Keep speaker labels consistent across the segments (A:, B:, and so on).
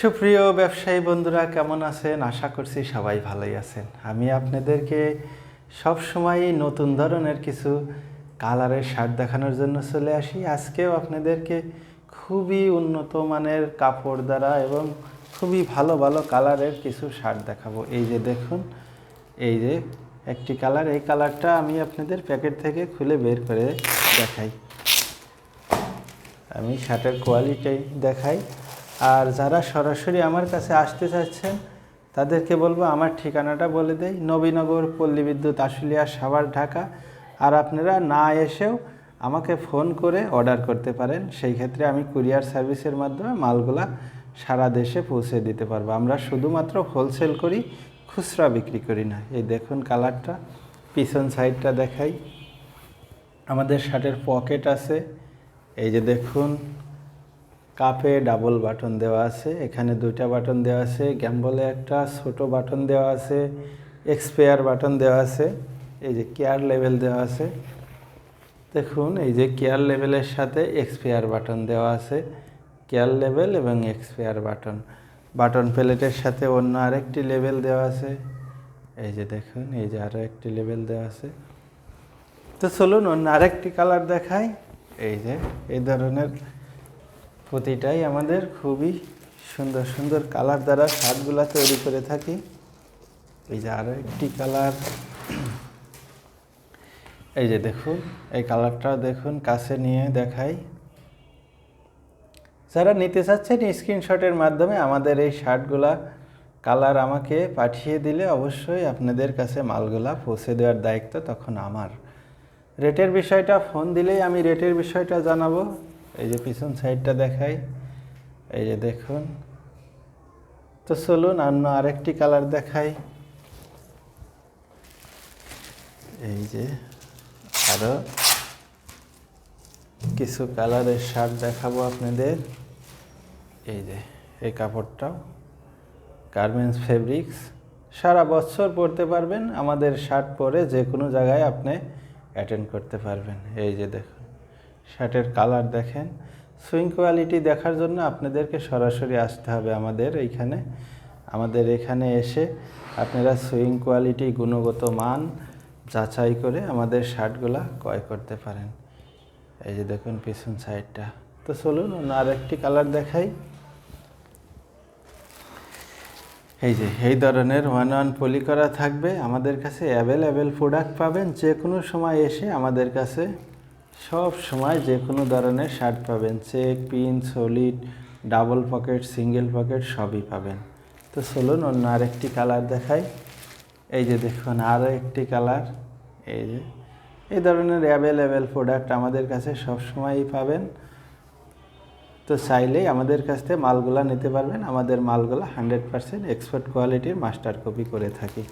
A: সুপ্রিয় ব্যবসায়ী বন্ধুরা, কেমন আছেন? আশা করছি সবাই ভালোই আছেন। আমি আপনাদেরকে সব সময় নতুন ধরনের কিছু কালারের শার্ট দেখানোর জন্য চলে আসি। আজকেও আপনাদেরকে খুবই উন্নত মানের কাপড় দ্বারা এবং খুবই ভালো ভালো কালারের কিছু শার্ট দেখাবো। এই যে দেখুন, এই যে একটি কালার। এই কালারটা আমি আপনাদের প্যাকেট থেকে খুলে বের করে দেখাই। আমি শার্টের কোয়ালিটি দেখাই। আর যারা সরাসরি আমার কাছে আসতে চাচ্ছেন, তাদেরকে বলব আমার ঠিকানাটা বলে দেই, নবীনগর পল্লী বিদ্যুৎ আশুলিয়া, সাভার, ঢাকা। আর আপনারা না এসেও আমাকে ফোন করে অর্ডার করতে পারেন। সেই ক্ষেত্রে আমি কুরিয়ার সার্ভিসের মাধ্যমে মালগুলা সারা দেশে পৌঁছে দিতে পারব। আমরা শুধুমাত্র হোলসেল করি, খুচরা বিক্রি করি না। এই দেখুন কালারটা, পিছন সাইডটা দেখাই। আমাদের শার্টের পকেট আছে। এই যে দেখুন কাপে ডাবল বাটন দেওয়া আছে, এখানে দুইটা বাটন দেওয়া আছে গ্যাম্বলে একটা, ছোট বাটন দেওয়া আছে এক্সপেয়ার বাটন দেওয়া আছে, এই যে কেয়ার লেভেল দেওয়া আছে। দেখুন, এই যে কেয়ার লেভেলের সাথে এক্সপেয়ার বাটন দেওয়া আছে কেয়ার লেভেল এবং এক্সপেয়ার বাটন বাটন প্লেটের সাথে অন্য আরেকটি লেভেল দেওয়া আছে, এই যে দেখুন, এই যে আরও একটি লেভেল দেওয়া আছে। তো চলুন অন্য আরেকটি কালার দেখাই, এই যে, এই ধরনের প্রতিটাই আমাদের খুবই সুন্দর সুন্দর কালার দ্বারা শার্টগুলা তৈরি করে থাকি। এই যে আরও একটি কালার। এই যে দেখুন, এই কালারটা দেখুন, কাছে নিয়ে দেখাই। যারা নিতে চাচ্ছেন স্ক্রিনশটের মাধ্যমে আমাদের এই শার্টগুলা, কালার আমাকে পাঠিয়ে দিলে অবশ্যই আপনাদের কাছে মালগুলা পৌঁছে দেওয়ার দায়িত্ব তখন আমার। রেটের বিষয়টা, ফোন দিলেই আমি রেটের বিষয়টা জানাব। এই যে পিছন সাইডটা দেখাই, এই যে দেখুন। তো চলুন অন্য আরেকটি কালার দেখাই। এই যে আরও কিছু কালারের শার্ট দেখাবো আপনাদের। এই যে এই কাপড়টাও। Garments fabrics. সারা বছর পরতে পারবেন, আমাদের শার্ট পরে যে কোনো জায়গায় আপনি অ্যাটেন্ড করতে পারবেন। এই যে দেখুন। শার্টের কালার দেখেন। সুইং কোয়ালিটি দেখার জন্য আপনাদেরকে সরাসরি আসতে হবে আমাদের এইখানে। আমাদের এখানে এসে আপনারা সুইং কোয়ালিটি, গুণগত মান যাচাই করে আমাদের শার্টগুলা ক্রয় করতে পারেন। এই যে দেখুন পিছন সাইডটা। তো চলুন, অন্য আরেকটি কালার দেখাই। এই যে, এই ধরনের ওয়ান ওয়ান পলি করা থাকবে। আমাদের কাছে অ্যাভেলেবেল প্রোডাক্ট পাবেন। যে কোনো সময় এসে আমাদের কাছে সব সময় যে কোনো ধরনের শার্ট পাবেন, check, pin, solid, double pocket, single pocket, সবই পাবেন। তো চলুন অন্য আরেকটি কালার দেখাই। এই যে দেখুন, আরও একটি কালার। এই যে, এই ধরনের অ্যাভেলেবেল প্রোডাক্ট আমাদের কাছে সবসময়ই পাবেন। তো চাইলেই আমাদের কাছ থেকে মালগুলা নিতে পারবেন। আমাদের মালগুলা হান্ড্রেড পারসেন্ট এক্সপার্ট কোয়ালিটির মাস্টার কপি করে থাকি।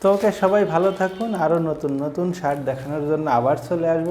A: তো ওকে সবাই ভালো থাকুন। আরও নতুন নতুন শার্ট দেখানোর জন্য আবার চলে আসব।